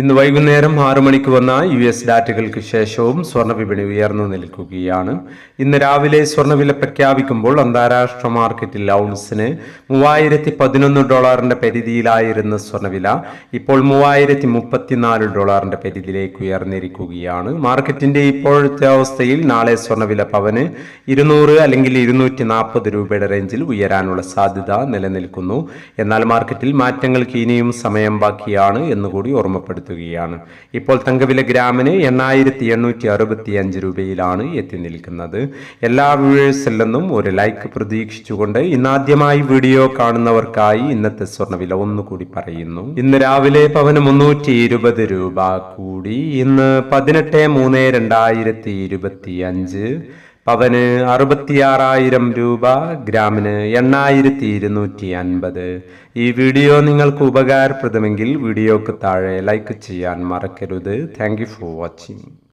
ഇന്ന് വൈകുന്നേരം ആറു മണിക്ക് വന്ന യു എസ് ഡാറ്റകൾക്ക് ശേഷവും സ്വർണവിപണി ഉയർന്നു നിൽക്കുകയാണ്. ഇന്ന് രാവിലെ സ്വർണവില പ്രഖ്യാപിക്കുമ്പോൾ അന്താരാഷ്ട്ര മാർക്കറ്റിൽ ഔൺസിന് മൂവായിരത്തി പതിനൊന്ന് ഡോളറിന്റെ പരിധിയിലായിരുന്ന സ്വർണവില ഇപ്പോൾ മൂവായിരത്തി മുപ്പത്തിനാല് ഡോളറിന്റെ പരിധിയിലേക്ക് ഉയർന്നിരിക്കുകയാണ്. മാർക്കറ്റിന്റെ ഇപ്പോഴത്തെ അവസ്ഥയിൽ നാളെ സ്വർണവില പവന് ഇരുന്നൂറ് അല്ലെങ്കിൽ ഇരുന്നൂറ്റി നാൽപ്പത് രൂപയുടെ റേഞ്ചിൽ ഉയരാനുള്ള സാധ്യത നിലനിൽക്കുന്നു. എന്നാൽ മാർക്കറ്റിൽ മാറ്റങ്ങൾക്ക് ഇനിയും സമയം ബാക്കിയാണ് എന്നുകൂടി ഓർമ്മപ്പെടുത്തുകയാണ് ഇപ്പോൾ തങ്കവില ഗ്രാമിന് എണ്ണായിരത്തി എണ്ണൂറ്റി അറുപത്തി അഞ്ച് രൂപയിലാണ് എത്തി നിൽക്കുന്നത്. എല്ലാ വ്യൂവേഴ്സിൽ നിന്നും ഒരു ലൈക്ക് പ്രതീക്ഷിച്ചുകൊണ്ട് ഇന്നാദ്യമായി വീഡിയോ കാണുന്നവർക്കായി ഇന്നത്തെ സ്വർണവില ഒന്നുകൂടി പറയുന്നു. ഇന്ന് രാവിലെ പവന് മുന്നൂറ്റി ഇരുപത് രൂപ കൂടി. ഇന്ന് പതിനെട്ട് മൂന്ന് രണ്ടായിരത്തി ഇരുപത്തി അഞ്ച് പവന് അറുപത്തിയാറായിരം രൂപ ഗ്രാമിന് എണ്ണായിരത്തി ഇരുന്നൂറ്റി അൻപത് ഈ വീഡിയോ നിങ്ങൾക്ക് ഉപകാരപ്രദമെങ്കിൽ വീഡിയോക്ക് താഴെ ലൈക്ക് ചെയ്യാൻ മറക്കരുത്. Thank for watching